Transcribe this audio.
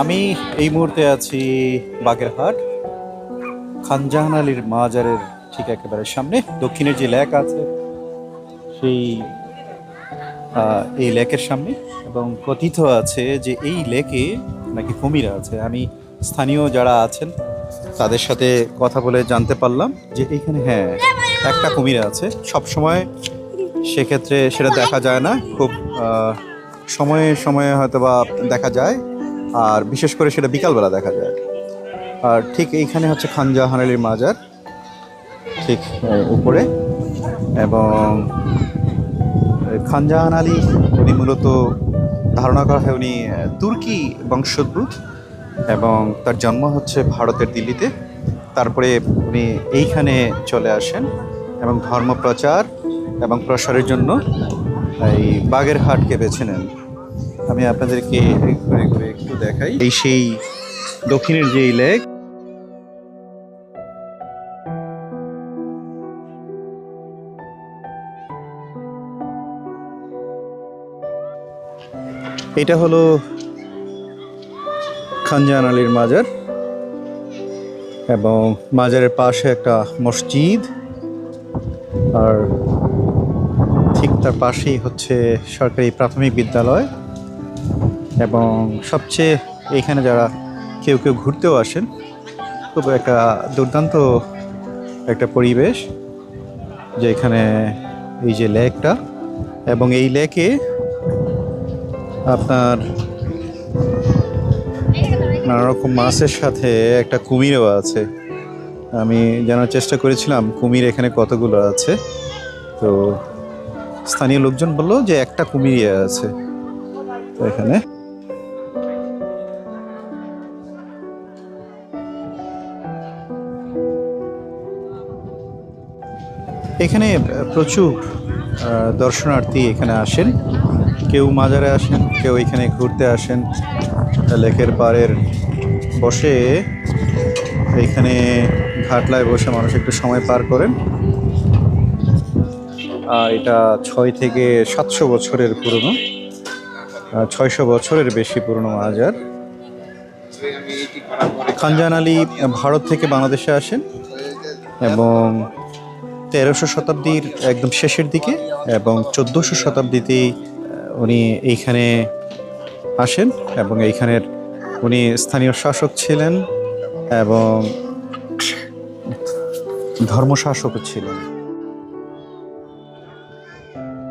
আমি এই মুহূর্তে আছি বাগেরহাট, খানজাহান আলীর মাজারের ঠিক একেবারে সামনে। দক্ষিণের যে লেক আছে, সেই এই লেকের সামনে। এবং কথিত আছে যে এই লেকে নাকি কুমির আছে। আমি স্থানীয় যারা আছেন, তাদের সাথে কথা বলে জানতে পারলাম যে এইখানে হ্যাঁ একটা কুমির আছে। সব সময় সেক্ষেত্রে সেটা দেখা যায় না। খুব সময়ে সময়ে হয়তো বা দেখা যায়, আর বিশেষ করে সেটা বিকালবেলা দেখা যায়। আর ঠিক এইখানে হচ্ছে খানজাহান আলীর মাজার, ঠিক উপরে। এবং খানজাহান আলী, উনি মূলত ধারণা করা হয় উনি তুর্কি বংশোদ্ভূত এবং তার জন্ম হচ্ছে ভারতের দিল্লিতে। তারপরে উনি এইখানে চলে আসেন এবং ধর্ম প্রচার এবং প্রসারের জন্য এই বাগেরহাটকে বেছে নেন। আমি আপনাদেরকে ঘুরে ঘুরে একটু দেখাই। এই সেই দক্ষিণের যে লেক। এটা হলো খানজান আলীর মাজার এবং মাজারের পাশে একটা মসজিদ। আর তার পাশেই হচ্ছে সরকারি প্রাথমিক বিদ্যালয় এবং সবচেয়ে এখানে যারা কেউ কেউ ঘুরতেও আসেন, খুব একটা দুর্দান্ত একটা পরিবেশ যে এখানে এই যে লেকটা এবং এই লেকে আপনার নানা রকম মাছের সাথে একটা কুমিরও আছে। আমি জানার চেষ্টা করেছিলাম, কুমির এখানে কতগুলো আছে? তো স্থানীয় লোকজন বলল যে একটা কুমিরই আছে। তো এখানে এখানে প্রচুর দর্শনার্থী এখানে আসেন। কেউ মাজারে আসেন, কেউ এখানে ঘুরতে আসেন। লেকের পাড়ের বসে এখানে ঘাটলায় বসে মানুষ একটু সময় পার করেন। এটা ছয় থেকে সাতশো বছরের পুরনো ছয়শো বছরের বেশি পুরনো মাজার খানজান আলী ভারত থেকে বাংলাদেশে আসেন এবং তেরোশো শতাব্দীর একদম শেষের দিকে এবং চোদ্দোশো শতাব্দীতেই উনি এইখানে আসেন এবং এইখানের উনি স্থানীয় শাসক ছিলেন এবং ধর্মশাসকও ছিলেন। Thank you.